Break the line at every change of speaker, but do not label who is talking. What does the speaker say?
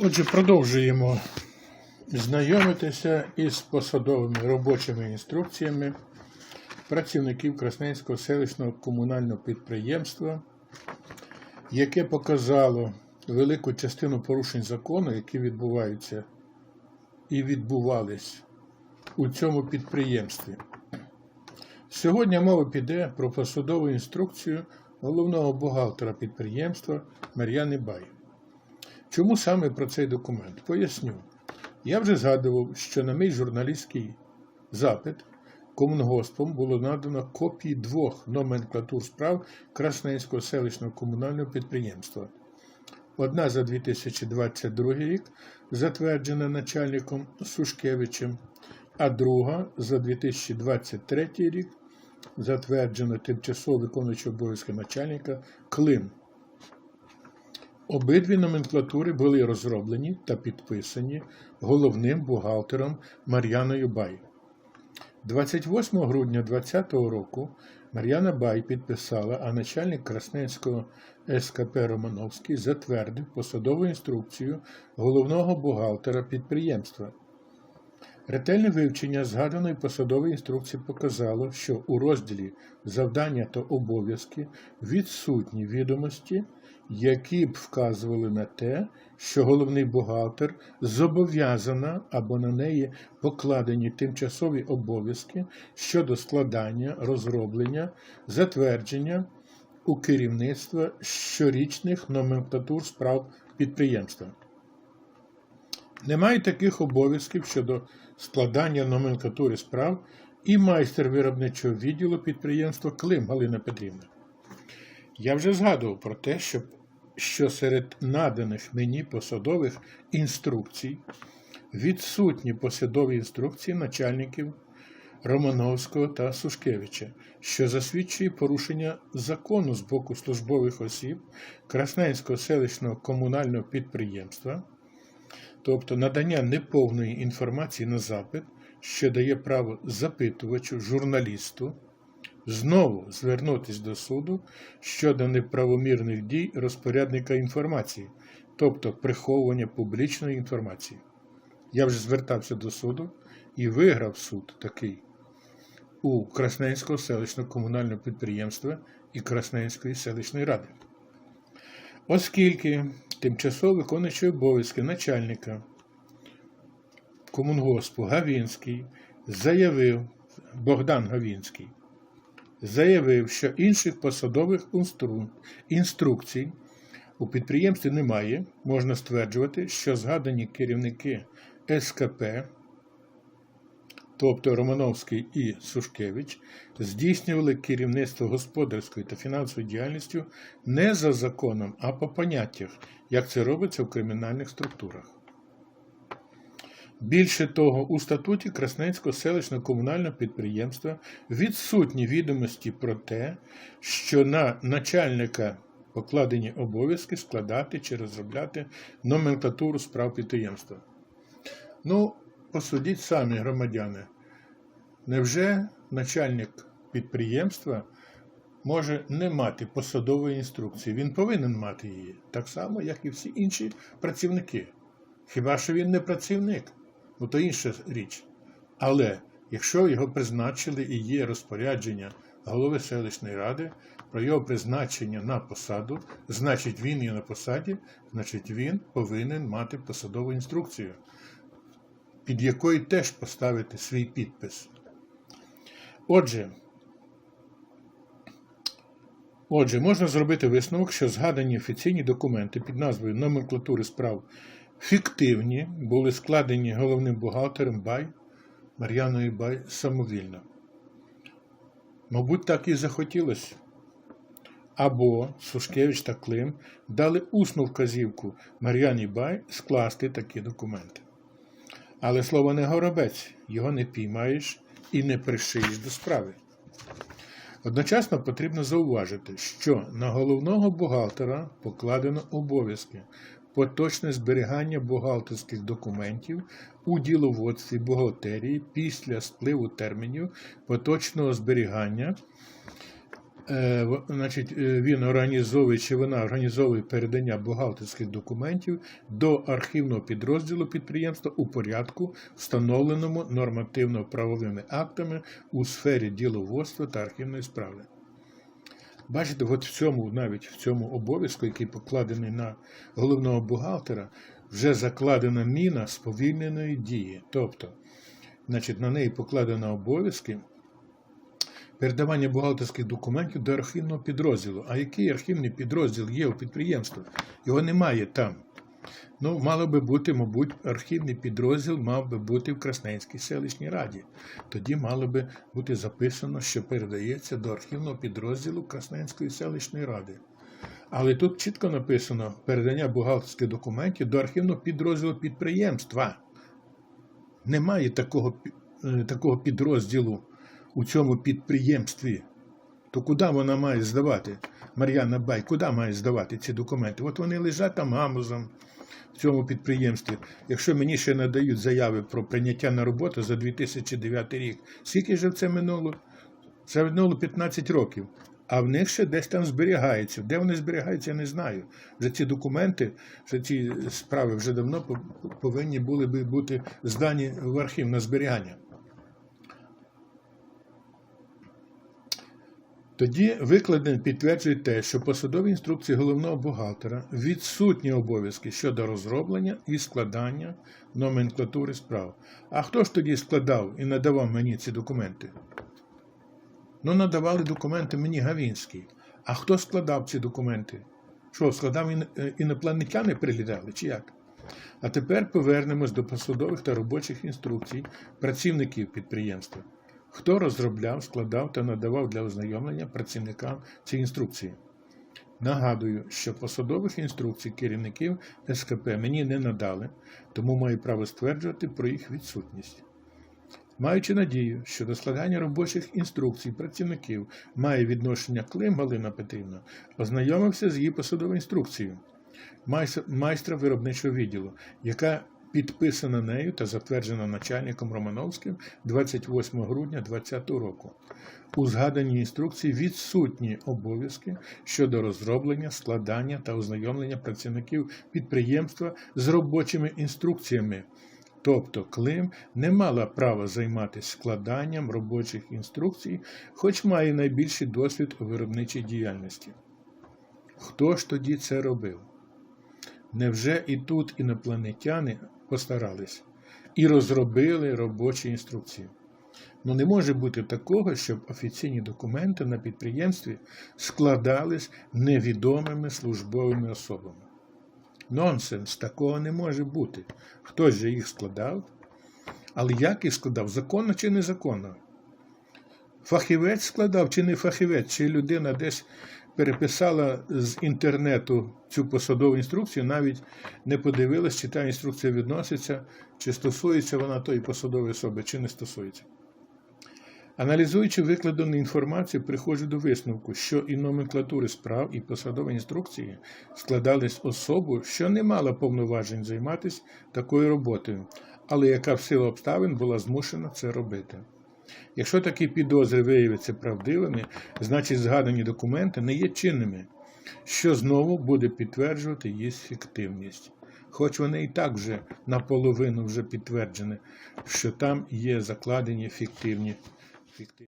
Отже, продовжуємо знайомитися із посадовими робочими інструкціями працівників Красненського селищного комунального підприємства, яке показало велику частину порушень закону, які відбуваються і відбувались у цьому підприємстві. Сьогодні мова піде про посадову інструкцію головного бухгалтера підприємства Мар'яни Бай. Чому саме про цей документ? Поясню. Я вже згадував, що на мій журналістський запит комунгоспом було надано копії двох номенклатур справ Красненського селищного комунального підприємства. Одна за 2022 рік, затверджена начальником Сушкевичем, а друга за 2023 рік, затверджена тимчасово виконуючим обов'язки начальника Клим. Обидві номенклатури були розроблені та підписані головним бухгалтером Мар'яною Бай. 28 грудня 2020 року Мар'яна Бай підписала, а начальник Красненського СКП Романовський затвердив посадову інструкцію головного бухгалтера підприємства. Ретельне вивчення згаданої посадової інструкції показало, що у розділі завдання та обов'язки відсутні відомості, які б вказували на те, що головний бухгалтер зобов'язана або на неї покладені тимчасові обов'язки щодо складання, розроблення, затвердження у керівництва щорічних номенклатур справ підприємства. Немає таких обов'язків щодо складання номенклатури справ і майстер виробничого відділу підприємства Клим Галина Петрівна. Я вже згадував про те, що, що серед наданих мені посадових інструкцій відсутні посадові інструкції начальників Романовського та Сушкевича, що засвідчує порушення закону з боку службових осіб Красненського селищного комунального підприємства тобто надання неповної інформації на запит, що дає право запитувачу, журналісту, знову звернутися до суду щодо неправомірних дій розпорядника інформації, тобто приховування публічної інформації. Я вже звертався до суду і виграв суд такий у Красненського селищного комунального підприємства і Красненської селищної ради. Оскільки тимчасово виконуючий обов'язки начальника комунгоспу Гавінський заявив, Богдан Гавінський, заявив, що інших посадових інструкцій у підприємстві немає, можна стверджувати, що згадані керівники СКП тобто Романовський і Сушкевич, здійснювали керівництво господарською та фінансовою діяльністю не за законом, а по поняттях, як це робиться в кримінальних структурах. Більше того, у статуті Красненського селищного комунального підприємства відсутні відомості про те, що на начальника покладені обов'язки складати чи розробляти номенклатуру справ підприємства. Ну, Посудіть самі громадяни. Невже начальник підприємства може не мати посадової інструкції? Він повинен мати її, так само, як і всі інші працівники. Хіба що він не працівник? Ну то інша річ. Але якщо його призначили і є розпорядження голови селищної ради про його призначення на посаду, значить він є на посаді, значить він повинен мати посадову інструкцію під якою теж поставити свій підпис. Отже, Отже, можна зробити висновок, що згадані офіційні документи під назвою номенклатури справ фіктивні були складені головним бухгалтером Бай Мар'яною Бай самовільно. Мабуть, так і захотілося. Або Сушкевич та Клим дали усну вказівку Мар'яні Бай скласти такі документи. Але слово не горобець, його не піймаєш і не пришиєш до справи. Одночасно потрібно зауважити, що на головного бухгалтера покладено обов'язки поточне зберігання бухгалтерських документів у діловодстві бухгалтерії після спливу термінів поточного зберігання е, значить, е, він організовує чи вона організовує передання бухгалтерських документів до архівного підрозділу підприємства у порядку, встановленому нормативно-правовими актами у сфері діловодства та архівної справи. Бачите, от в цьому, навіть в цьому обов'язку, який покладений на головного бухгалтера, вже закладена міна сповільненої дії. Тобто, значить, на неї покладено обов'язки передавання бухгалтерських документів до архівного підрозділу. А який архівний підрозділ є у підприємстві? Його немає там. Ну, мало би бути, мабуть, архівний підрозділ мав би бути в Красненській селищній раді. Тоді мало би бути записано, що передається до архівного підрозділу Красненської селищної ради. Але тут чітко написано передання бухгалтерських документів до архівного підрозділу підприємства. Немає такого, е, такого підрозділу у цьому підприємстві. То куди вона має здавати? Мар'яна Бай, куди має здавати ці документи? От вони лежать там гамузом в цьому підприємстві. Якщо мені ще надають заяви про прийняття на роботу за 2009 рік, скільки ж це минуло? Це минуло 15 років. А в них ще десь там зберігається. Де вони зберігаються, я не знаю. Вже ці документи, вже ці справи вже давно повинні були би бути здані в архів на зберігання. Тоді викладень підтверджує те, що посадові інструкції головного бухгалтера відсутні обов'язки щодо розроблення і складання номенклатури справ. А хто ж тоді складав і надавав мені ці документи? Ну, надавали документи мені Гавінський. А хто складав ці документи? Що, складав е, інопланетяни прилітали чи як? А тепер повернемось до посадових та робочих інструкцій працівників підприємства. Хто розробляв, складав та надавав для ознайомлення працівникам ці інструкції? Нагадую, що посадових інструкцій керівників СКП мені не надали, тому маю право стверджувати про їх відсутність. Маючи надію, що до складання робочих інструкцій працівників має відношення Клим Галина Петрівна, ознайомився з її посадовою інструкцією майстра виробничого відділу, яка підписана нею та затверджена начальником Романовським 28 грудня 2020 року. У згаданій інструкції відсутні обов'язки щодо розроблення, складання та ознайомлення працівників підприємства з робочими інструкціями. Тобто Клим не мала права займатися складанням робочих інструкцій, хоч має найбільший досвід у виробничій діяльності. Хто ж тоді це робив? Невже і тут інопланетяни постарались і розробили робочі інструкції? Ну не може бути такого, щоб офіційні документи на підприємстві складались невідомими службовими особами. Нонсенс, такого не може бути. Хтось же їх складав, але як їх складав? Законно чи незаконно? Фахівець складав чи не фахівець, чи людина десь переписала з інтернету цю посадову інструкцію, навіть не подивилась, чи та інструкція відноситься, чи стосується вона тої посадової особи, чи не стосується. Аналізуючи викладену інформацію, приходжу до висновку, що і номенклатури справ, і посадові інструкції складались особу, що не мала повноважень займатися такою роботою, але яка в силу обставин була змушена це робити. Якщо такі підозри виявляться правдивими, значить згадані документи не є чинними, що знову буде підтверджувати їх фіктивність. Хоч вони і так вже наполовину вже підтверджені, що там є закладені фіктивні. фіктивні.